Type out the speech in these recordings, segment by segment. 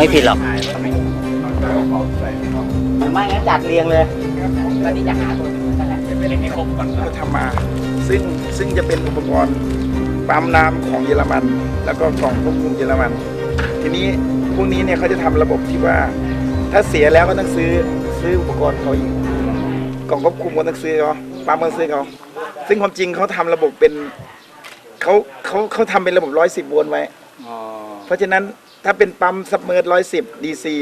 ไม่ผิดหรอกไม่งั้นจัดเรียงเลยก็นี่จะหาตัวหนึ่งนั่นแหละเราทำมา ซึ่งซึ่งจะเป็นอุปกรณ์ปั๊มน้ำของเยอรมัน แล้วก็กล่องควบคุมเยอรมัน ทีนี้พวกนี้เนี่ยเขาจะทำระบบที่ว่า ถ้าเสียแล้วก็ต้องซื้อซื้ออุปกรณ์เขาอีกกล่องควบคุมก็ต้องซื้อเขาปั๊มก็ซื้อเขาซึ่งความจริงเขาทำระบบเป็นเขาเขาเขาทำเป็นระบบร้อยสิบโวลต์ไว้เพราะฉะนั้น ถ้าเป็นปั๊มซับเมอร์ร้อยสิบดีซี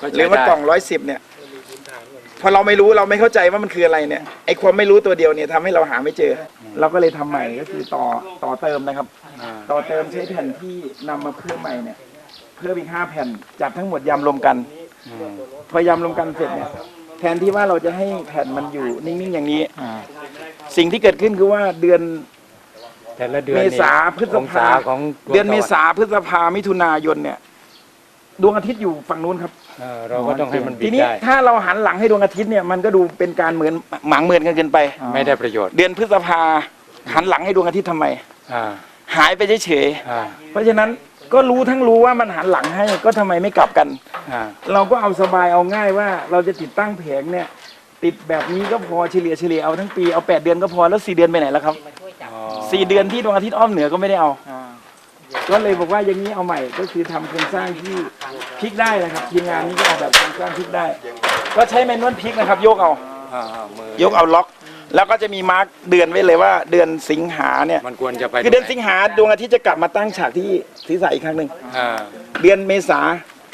ก็ใช้หรือว่ากล่องร้อยสิบเนี่ยพอเราไม่รู้เราไม่เข้าใจว่ามันคืออะไรเนี่ยไอความไม่รู้ตัวเดียวเนี่ยทำให้เราหาไม่เจอ เราก็เลยทำใหม่ก็คือต่อต่อเติมนะครับต่อเติมใช้แผ่นที่นำมาเพิ่มใหม่เนี่ยเพิ่มอีกห้าแผ่นจับทั้งหมดยำรวมกันพอยำรวมกันเสร็จเนี่ยแทนที่ว่าเราจะให้แผ่นมันอยู่นิ่งๆอย่างนี้สิ่งที่เกิดขึ้นคือว่าเดือน แต่ละเดือนเมนี่ษาพฤษองภาศาของดวงเดือนเมตะวัษาพฤษภามิถุนายนเนี่ย ดวงอาทิตย์อยู่ฝั่งนู้นครับเออเราก็ต้องให้มันบิทีดนี้ได้ถ้าเราหันหลังให้ดวงอาทิตย์เนี่ยมันก็ดูเป็นการเหมือนหมางเหมือนกันเกินไป ไม่ได้ประโยชน์ เดือนพฤษภาหันหลังให้ดวงอาทิตย์ทำไมอ่าหายไปเฉยอ่าๆเพราะฉะนั้นก็รู้ทั้งรู้ว่ามันหันหลังให้ก็ทำไมไม่กลับกันอ่าเราก็เอาสบายเอาง่ายว่า เราจะติดตั้งแผงเนี่ย ติดแบบนี้ก็พอเฉลี่ยเฉลี่ยเอาทั้งปีเอาแปดเดือนก็พอแล้วสี่เดือนไปไหนแล้วครับ อ๋อสี่เดือนที่ดวงอาทิตย์อ้อมเหนือก็ไม่ได้เอา ก็เลยบอกว่าอย่างนี้เอาใหม่ก็คือทำโครงสร้างที่พลิกได้นะครับทีมงานนี้ก็ออกแบบโครงสร้างพลิกได้ ก็ใช้แมนนวลพลิกนะครับยกเอาอ่ามือยกเอาล็อก แล้วก็จะมีมาร์กเดือนไว้เลยว่า เดือนสิงหาเนี่ยมันควรจะไปคือเดือนสิงหาดวงอาทิตย์จะกลับมาตั้งฉากที่ศีรษะอีกครั้งหนึ่งอ่าเดือนเมษา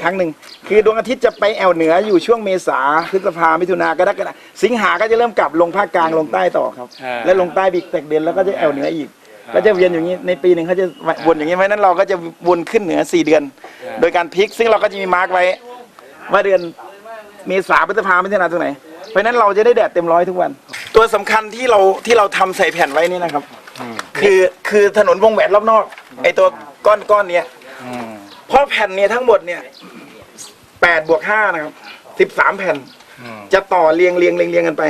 ครั้งหนึ่งคือดวงอาทิตย์จะไปแอวเหนืออยู่ช่วงเมษาพฤษภามิถุนากรกฎาสิงหาก็จะเริ่มกลับลงภาคกลางลงใต้ต่อครับ อ่า แล้วลงใต้อีกแตกเดือนแล้วก็จะแอวเหนืออีก ก็จะเวียนอย่างนี้ในปีหนึ่งเขาจะวนอย่างนี้เพราะฉะนั้นเราก็จะวนขึ้นเหนือสี่เดือน โดยการพลิกซึ่งเราก็จะมีมาร์กไว้ ว่าเดือนเมษาพฤษภามิถุนาตรงไหน เพราะฉะนั้นเราจะได้แดดเต็มร้อยทุกวัน ตัวสำคัญที่เราที่เราทำใส่แผ่นไว้นี่นะครับ คือคือถนนวงแหวนรอบนอกไอตัวก้อนก้อนเนี้ยอืม เพราะแผ่นเนี่ยทั้งหมดเนี่ยแปดบวกห้านะครับสิบสามแผ่นอืมจะต่อเรียงเรียงเรียงเรียงกันไป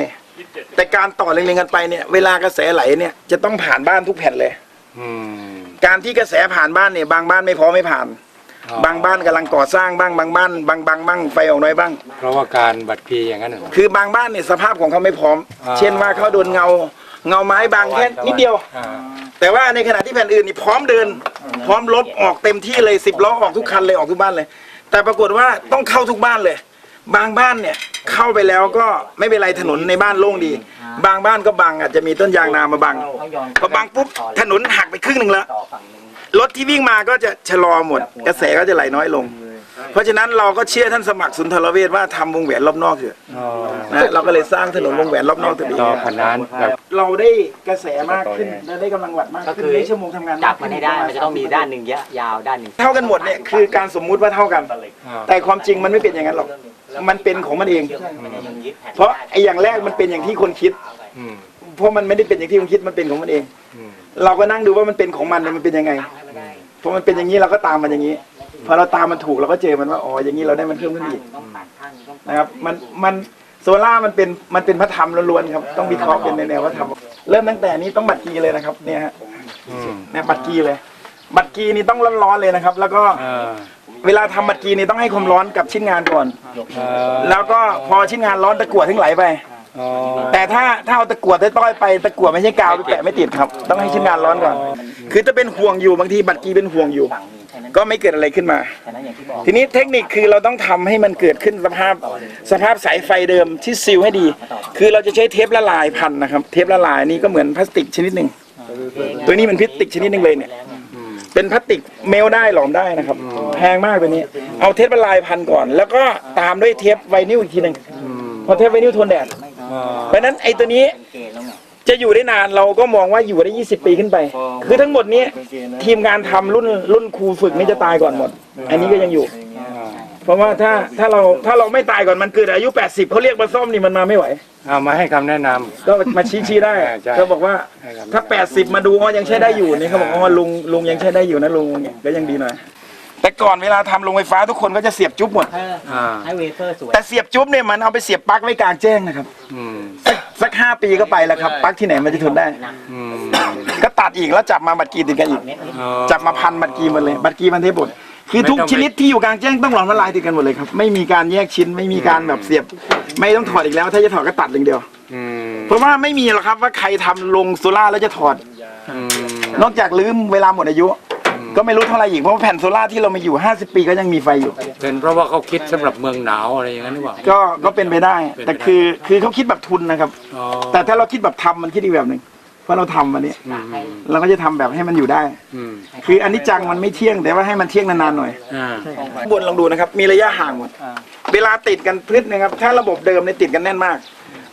แต่การต่อเรียงเรียงกันไปเนี่ย เวลากระแสไหลเนี่ยจะต้องผ่านบ้านทุกแผ่นเลยอืมการที่กระแสผ่านบ้านเนี่ย บางบ้านไม่พอไม่ผ่านอ๋อบางบ้านกำลังก่อสร้างบ้างบางบ้านบางบางบ้างไฟออกน้อยบ้าง เพราะว่าการบัตรพีอย่างนั้นเหรอคือบางบ้านเนี่ยสภาพของเขาไม่พร้อมอ่าเช่นว่าเขาโดนเงาเงาไม้บางแค่นิดเดียวอ่าแต่ว่าในขณะที่แผ่นอื่นนี่พร้อมเดิน พร้อมรถออกเต็มที่เลยสิบล้อออกทุกคันเลยออกทุกบ้านเลย แต่ปรากฏว่าต้องเข้าทุกบ้านเลย บางบ้านเนี่ยเข้าไปแล้วก็ไม่เป็นไรถนนในบ้านโล่งดี บางบ้านก็บังอาจจะมีต้นยางนามาบังพอบังปุ๊บถนนหักไปครึ่งหนึ่งแล้วรถที่วิ่งมาก็จะชะลอหมด กระแสก็จะไหลน้อยลง เพราะฉะนั้นเราก็เชื่อท่านสมัครสุนทรเวชว่าทำวงแหวนรอบนอกเถอะอ๋อนะเราก็เลยสร้างถนนวงแหวนรอบนอกตัวนี้ต่อขนานแบบเราได้กระแสมากขึ้นและได้กำลังวัดมากก็ขึ้นคือ ได้ชั่วโมงทำงานจัมาบกมัขึ้นให้ได้มันจะต้องมีด้านหนึ่งเยอะยาวด้านหนึ่งเท่ากันหมดเนี่ยคือการสมมุติว่าเท่ากันอ่าแต่ความจริงมันไม่เป็นอย่างนั้นหรอกมันเป็นของมันเอง เพราะไอ้อย่างแรกมันเป็นอย่างที่คนคิด อืม เพราะมันไม่ได้เป็นอย่างที่คนคิดมันเป็นของมันเอง อืม เราก็นั่งดูว่ามันเป็นของมันเนี่ยมันเป็นยังไงพอมันเป็นอย่างนี้เราก็ตามมันอย่างนี้ พอเราตามมันถูกเราก็เจอมันว่าอ๋ออย่างนี้เราได้มันเพิ่มขึ้นอีกนะครับ มันมันโซล่ามันเป็นมันเป็นพระธรรมล้วนๆครับ ต้องวิเคราะห์เป็นในแนวพระธรรมเริ่มตั้งแต่นี้ต้องบัตรกีเลยนะครับ เนี่ยฮะอืมเนี่ยบัตรกีเลย บัตรกีนี่ต้องร้อนๆเลยนะครับ แล้วก็อ่าเวลาทำบัตรกีนี่ต้องให้ความร้อนกับชิ้นงานก่อนเอ่อแล้วก็พอชิ้นงานร้อนตะกั่วถึงไหลไปอ๋อแต่ถ้าถ้าเอาตะกั่วต้อยๆไปตะกั่วไม่ใช่กาวไปแปะไม่ติดครับ ต้องให้ชิ้นงานร้อนก่อน คือจะเป็นห่วงอยู่บางทีบัตรกีเป็นห่วงอยู่ ก็ไม่เกิดอะไรขึ้นมาฉะนั้นอย่างที่บอกทีนี้เทคนิคคือเราต้องทำให้มันเกิดขึ้นสภาพสภาพสายไฟเดิมที่ซีลให้ดี คือเราจะใช้เทปละลายพันนะครับ เทปละลายนี่ก็เหมือนพลาสติกชนิดหนึ่งตัวนี้มันพลาสติกชนิดหนึ่งเลยเนี่ยเป็นพลาสติกเมลได้หลอมได้นะครับ แพงมากตัวนี้ เอาเทปละลายพันก่อน แล้วก็ตามด้วยเทปไวนิลอีกทีหนึ่งพอเทปไวนิลทนแดดอ๋อเพราะฉะนั้นไอ้ตัวนี้ เกณฑ์แล้วไงจะอยู่ได้นานเราก็มองว่าอยู่ได้ 20 ปีขึ้นไป คือทั้งหมดนี้ทีมงานทำรุ่นรุ่นครูฝึกนี่จะตายก่อนหมด อันนี้ก็ยังอยู่อ่าเพราะว่าถ้าถ้าเราถ้าเราไม่ตายก่อนมันเกิดอายุ 80เขาเรียกมาซ่อมนี่มันมาไม่ไหว เอามาให้คำแนะนำ ก็มาชี้ชี้ได้ใช่ เขาบอกว่าให้ครับถ้า 80 มาดูอ๋อยังใช้ได้อยู่นี่เขาบอกอ๋อลุงลุงยังใช้ได้อยู่นะลุงเนี่ยก็ยังดีหน่อยแต่ก่อนเวลาทำโรงไฟฟ้าทุกคนก็จะเสียบจุ๊บหมดอ่าให้เวเฟอร์สวยแต่เสียบจุ๊บเนี่ยมันเอาไปเสียบปลั๊กไว้กลางแจ้งนะครับ อืม สัก สักห้าปีก็ไปแล้วครับปลั๊กที่ไหนมันจะทนได้อืมก็ตัดอีกแล้วจับมาบัตรกีติดกันอีกเม็ดนี้อ๋อจับมาพันบัตรกีหมดเลย บัตรกีมันเทปหมดคือทุกไม่ต้องชนิดที่อยู่กลางแจ้งต้องหลอมละลายติดกันหมดเลยครับ ไม่มีการแยกชิ้นไม่มีการแบบเสียบ ไม่ต้องถอดอีกแล้ว ถ้าจะถอดก็ตัดอย่างเดียวอืมเพราะว่าไม่มีหรอกครับว่าใครทำลงโซล่าร์แล้วจะถอดอืมนอกจากลืมเวลาหมดอายุ ก็ไม่รู้เท่าไหร่อีกเพราะว่าแผ่นโซล่าร์ที่เรามีอยู่ 50 ปีก็ยังมีไฟอยู่ เป็นเพราะว่าเขาคิดสำหรับเมืองหนาวอะไรอย่างนั้นหรือเปล่า ก็ก็เป็นไปได้ แต่คือคือเขาคิดแบบทุนนะครับ อ๋อแต่ถ้าเราคิดแบบทำมันคิดอีกแบบหนึ่งเพราะเราทำวันนี้อืมเราก็จะทำแบบให้มันอยู่ได้ อืมคืออันนี้จังมันไม่เที่ยงแต่ว่าให้มันเที่ยงนานๆหน่อย อ่า ข้างบนลองดูนะครับ มีระยะห่างหมด เวลาติดกันพืชนะครับ ถ้าระบบเดิมเนี่ยติดกันแน่นมาก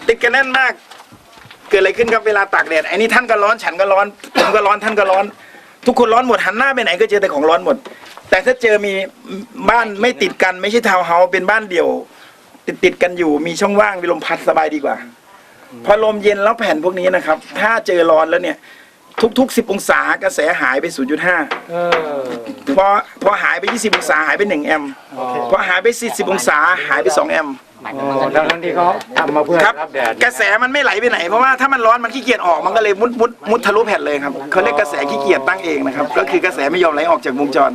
ติดกันแน่นมาก เกิดอะไรขึ้นครับเวลาตากแดดไอ้นี่ท่านก็ร้อนฉันก็ร้อน ผมก็ร้อนท่านก็ร้อน ทุกคนร้อนหมดหันหน้าไปไหนก็เจอแต่ของร้อนหมด แต่ถ้าเจอมีบ้านไม่ติดกัน ไม่ใช่ทาวน์เฮาส์เป็นบ้านเดี่ยว ติดติดกันอยู่มีช่องว่างมีลมพัดสบายดีกว่า พอลมเย็นแล้วแผ่นพวกนี้นะครับ ถ้าเจอร้อนแล้วเนี่ย ทุกๆ 10 องศากระแสหายไป 0.5 เออ พอพอหายไป 20 องศาหายไป 1 แอมป์พอหายไป 40 องศาหายไป 2 แอมป์ โอ้ทั้งทั้งที่เขาทำมาเพื่อครับ รับแดดกระแสมันไม่ไหลไปไหน เพราะว่าถ้ามันร้อนมันขี้เกียจออกมันก็เลยมุดมุดมุดทะลุแผ่นเลยครับเขาเรียกกระแสขี้เกียจตั้งเองนะครับก็คือกระแสไม่ยอมไหลออกจากวงจร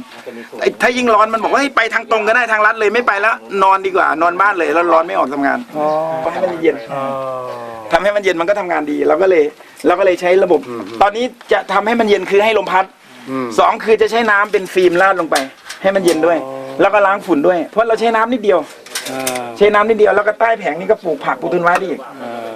ไอ้ถ้ายิ่งร้อนมันบอกว่าให้ยไปทางตรงก็ได้ทางลัดเลยไม่ไปแล้วนอนดีกว่านอนบ้านเลยแล้วร้อนไม่ออกทำงานอ๋อทำให้มันเย็นอ๋อทำให้มันเย็นมันก็ทำงานดีเราก็เลยเราก็เลยใช้ระบบ ตอนนี้จะทำให้มันเย็นคือให้ลมพัดอืมสองคือจะใช้น้ำเป็นฟิล์มราดลงไป ให้มันเย็นด้วย แล้วก็ล้างฝุ่นด้วย เพราะเราใช้น้ำนิดเดียว เออใช้น้ำนิดเดียวแล้วก็ใต้แผงนี่ก็ปลูกผักปลูกต้นไม้ได้อีกเออ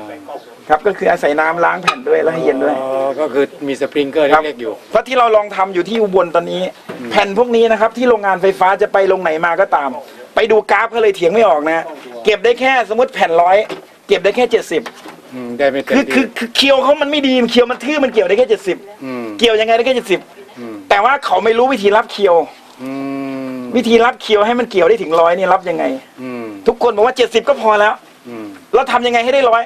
ครับก็คืออาศัยน้ำล้างแผ่นด้วยแล้วให้เย็นด้วย อ๋อก็คือมีสปริงเกอร์ครับเล็กๆอยู่ เพราะที่เราลองทำอยู่ที่อุบลตอนนี้ แผ่นพวกนี้นะครับ ที่โรงงานไฟฟ้าจะไปลงไหนมาก็ตาม ไปดูกราฟเขาเลยเถียงไม่ออกนะ เก็บได้แค่สมมติแผ่นร้อยเก็บได้แค่ 70 อืม ได้ไม่เต็มคือคือที่คือเคียวเขามันไม่ดีเคียวมันทื่อมันเกี่ยวได้แค่ 70อืมเกี่ยวยังไงได้แค่ 70อืมแต่ว่าเขาไม่รู้วิธีรับเคียวอืม วิธีรับเคียวให้มันเกี่ยวได้ถึงร้อยนี่รับยังไง อืมทุกคนบอกว่า70ก็พอแล้ว อืมเราทำยังไงให้ได้ร้อย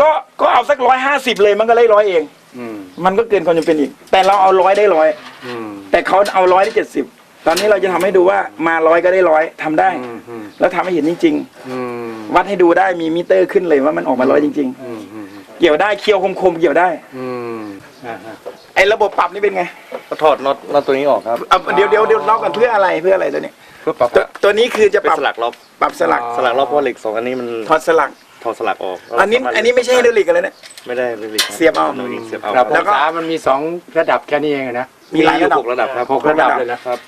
ก็ก็เอาสักร้อยห้าสิบเลยมันก็ได้ร้อยเอง อืมมันก็เกินความจำเป็นอีก แต่เราเอาร้อยได้ร้อย อืมแต่เขาเอาร้อยได้เจ็ดสิบตอนนี้เราจะทำให้ดูว่ามาร้อยก็ได้ร้อยทำได้ อืมอืมแล้วทำให้เห็นจริง อืมๆ วัดให้ดูได้มีมิเตอร์ขึ้นเลยว่ามันออกมาร้อยจริง อืมอืมๆ เกี่ยวได้เคียวคมๆเกี่ยวได้ อืมอ่าฮะไอ้ ระบบปรับนี่เป็นไงก็ถอดน็อตน็อตตัวนี้ออกครับเอาเดี๋ยวเดี๋ยวเดี๋ยวล็อกกันเพื่ออะไรเพื่ออะไรตัวนี้เพื่อปรับตัวตัวนี้คือจะเป็ปนรับสลักล็อกปรับสลักสลักล็อกเพราะเหล็กสองอันนี้มันถอดสลัก ถอดสลักออกอันนี้อันนี้ไม่ใช่ไฮดรอลิกกันเลยเนี่ย ไม่ได้เหล็กครับเสียบเอาเรายิงเสียบเอาครับแล้แล้ววก็ก็มันมีสองระดับแค่นี้เองอะนะมีหลายระดับ หกระดับครับหกระดับเลยนะครับ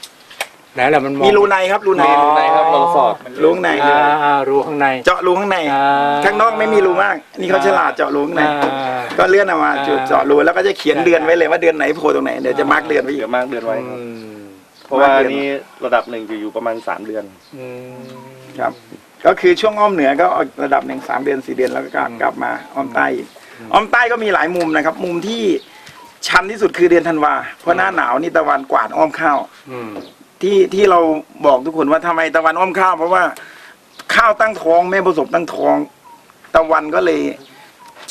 ไหนล่ะมันมอง มีรูในครับรูในอ๋อในครับเราสอด รูข้างในอ่าอ่ารูข้างใน เจาะรูข้างในอ่าข้างนอกไม่มีรูมากนี่เขาฉลาดเจาะรูข้างในอ่าก็เลื่อนออกมาอ่า จุดเจาะรูแล้วก็จะเขียนเดือนไว้เลยว่าเดือนไหนโผล่ตรงไหนเดี๋ยวจะมาร์กเดือนไว้อีเดี๋กยวมากเดือนไว้อืครับมเพราะว่ามาเดือนนี่ระดับหนึ่งจะอยู่ประมาณสามเดือน อืม ครับก็คือช่วงอ้อมเหนือก็เอาระดับหนึ่งสามเดือนสี่เดือนแล้วก็กลับกลับมาอ้อมใต้อีกอ้อมใต้ก็มีหลายมุมนะครับ มุมที่ชันที่สุดคือเดือนธันวาเพราะหน้าหนาวนี่ตะวันกวาดอ้อมข้าวอืม ที่ที่เราบอกทุกคนว่าทำไมตะวันอ้อมข้าวเพราะว่าข้าวตั้งท้องแม่ประสบตั้งท้อง ตะวันก็เลย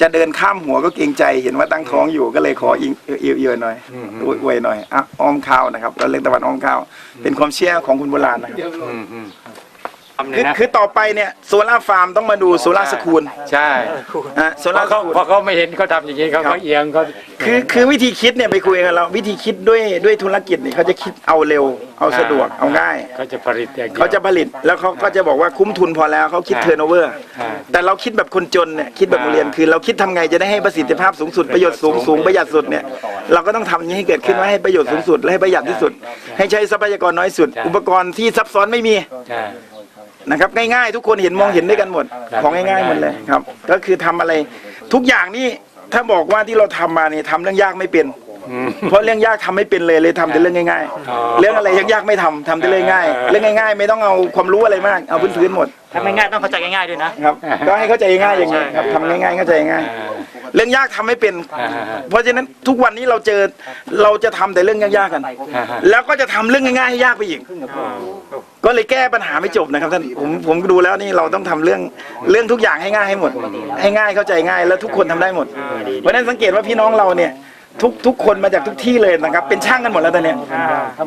จะเดินข้ามหัวก็เกรงใจ เห็นว่าตั้งท้องอยู่ก็เลยขออิงเอียวเอียวหน่อยอืมอวยอวยหน่อยอะอ้อมข้าวนะครับเราเรียกตะวันอ้อมข้าวเป็นความเชื่อของคุณโบราณนะครับอืมอืม คือคือต่อไปเนี่ยโซล่าฟาร์มต้องมาดูโซล่าสคูลใช่อะโซเพล่าราะสเขาคูล เพราะเขาไม่เห็นเขาทำอย่างนี้เขาครับเขาเอียงเขา คือคือวิธีคิดเนี่ยไปคุยกันแล้ววิธีคิดด้วยด้วยธุรกิจเนี่ยเขาจะคิดเอาเร็ว เอาสะดวกเอาง่าย เขาจะผลิตอย่างดียว เขาจะผลิตแล้วเขาก็จะบอกว่าคุ้มทุนพอแล้วเขาคิดอ่าเทอร์โนเวอร์อ่าแต่เราคิดแบบคนจนเนี่ยคิดแบบโรงเรียนอ่าคือเราคิดทำไงจะได้ให้ประสิทธิภาพสูงสุดประโยชน์สูงสูงประหยัดสุดเนี่ยเราก็ต้องทำอย่างนี้ให้เกิดขึ้นว่าให้ประโยชน์สูงสุดและให้ประหยัดที่สุด ให้ใช้ทรัพยากรน้อยสุดอุปกรณ์ที่ซับซ้อนไม่มี ใช่ นะครับง่ายๆ ทุกคนเห็นมองเห็นด้วยกันหมด ครับของง่ายๆหมดเลยครับ ก็คือทำอะไรทุกอย่างนี่ถ้าบอกว่าที่เราทำมาเนี่ยทำเรื่องยากไม่เป็นอืม เพราะเรื่องยากทำไม่เป็นเลยเลยทำแต่เรื่องง่ายอ๋อๆเรื่องอะไรยากๆไม่ทำทำแต่เรื่องง่ายอ่าเรื่องง่าย ๆ ไม่ต้องเอาความรู้อะไรมากเอาพื้นๆหมดถ้าไม่ง่ายต้องเข้าใจง่ายๆด้วยนะครับก็ให้เข้าใจง่ายอย่างนี้ครับทำง่ายๆเข้าใจง่ายอ่าเรื่องยากทำไม่เป็นอ่าฮะเพราะฉะนั้นทุกวันนี้เราเจอเราจะทำแต่เรื่องยากๆกันอ่าฮะแล้วก็จะทำเรื่องง่ายๆให้ยากไปอีกก็เลยแก้ปัญหาไม่จบนะครับท่านผมผมดูแล้วนี่เราต้องทำเรื่องเรื่องทุกอย่างให้ง่ายให้หมด ให้ง่ายเข้าใจง่าย แล้วทุกคนทำได้หมด เพราะฉะนั้นสังเกตว่าพี่น้องเราเนี่ย ทุกทุกคนมาจากทุกที่เลยนะครับ เป็นช่างกันหมดแล้วตอนเนี้ย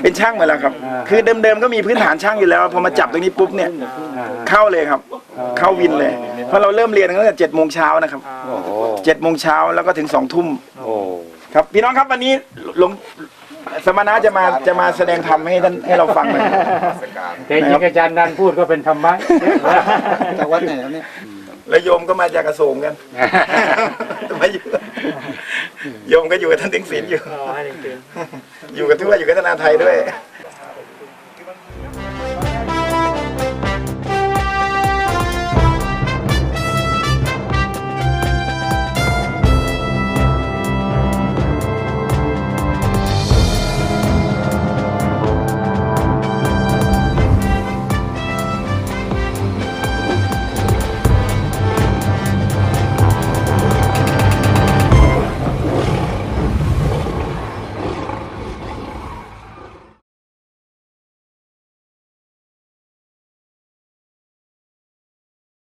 เป็นช่างหมดแล้วครับ คือเดิมๆก็มีพื้นฐานช่างอยู่แล้ว พอมาจับตรงนี้ปุ๊บเนี่ยเข้าเลยครับ เข้าวินเลย เพราะเราเริ่มเรียนกันตั้งแต่เจ็ดโมงเช้านะครับโอ้โหเจ็ดโมงเช้าแล้วก็ถึงสองทุ่มโอ้ครับพี่น้องครับวันนี้หลวงสมณะจะมาจะมาแสดงธรรมให้ท่านให้เราฟังหน่อยแต่จริงๆอาจารย์นันพูดก็เป็นธรรมะจากวัดไหนครับเนี่ย แล้วโยมก็มาจากกระโสมกันมาอยู่โยมก็อยู่กับท่านติงศิลป์อยู่อยู่กับทั่วอยู่กับธนาไทยด้วยอ